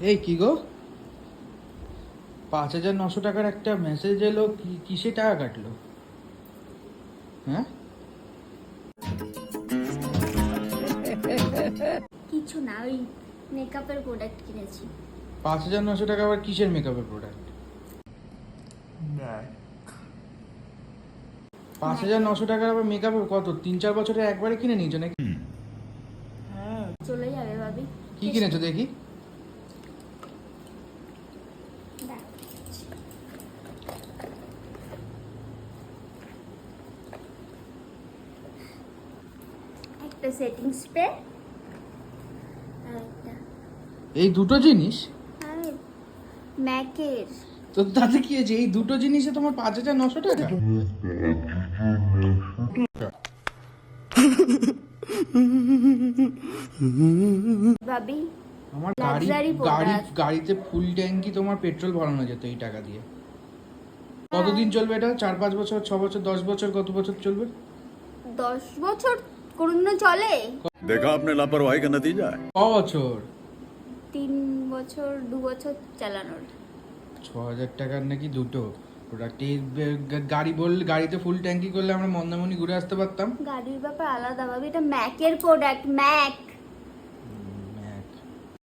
এই কি গো? পাঁচ হাজার নশো টাকার একটা মেসেজ এলো কিসে টাকা কাটলো? হ্যাঁ? কিছু না ওই মেকআপের প্রোডাক্ট কিনেছি। পাঁচ হাজার নশো টাকা আবার কিসের মেকআপের প্রোডাক্ট পাঁচ হাজার নশো টাকার আবার মেকআপের কত? তিন চার বছরে একবারে কিনে নিয়েছো নাকি? চলে যাবে ভাবি। কি কিনেছো দেখি দেখ। একটা সেটিং স্প্রে আর একটা এই দুটো জিনিস? ম্যাকের। তো তাতে কি হয়েছে? এই দুটো জিনিসে তোমার পাঁচ হাজার নশো টাকা? ভাবি আমার গাড়ি গাড়ি গাড়িতে ফুল ট্যাঙ্কি তোমার পেট্রোল ভরানো যেত এই টাকা দিয়ে। কতদিন চলবে এটা? চার পাঁচ বছর ছ বছর দশ বছর কত বছর চলবে? দশ বছর কোনোদিনও চলে। দেখা আপনি লাপরওয়াহি কা নতিজা ক বছর তিন বছর দু বছর চালানোর ছ হাজার টাকার নাকি দুটো। প্রোডাক্ট গাড়ি বল গাড়িতে ফুল ট্যাঙ্কি করলে আমরা মন্দামণি ঘুরে আসতে পারতাম। গাড়ির ব্যাপার আলাদা ভাবে এটা ম্যাকের প্রোডাক্ট ম্যাক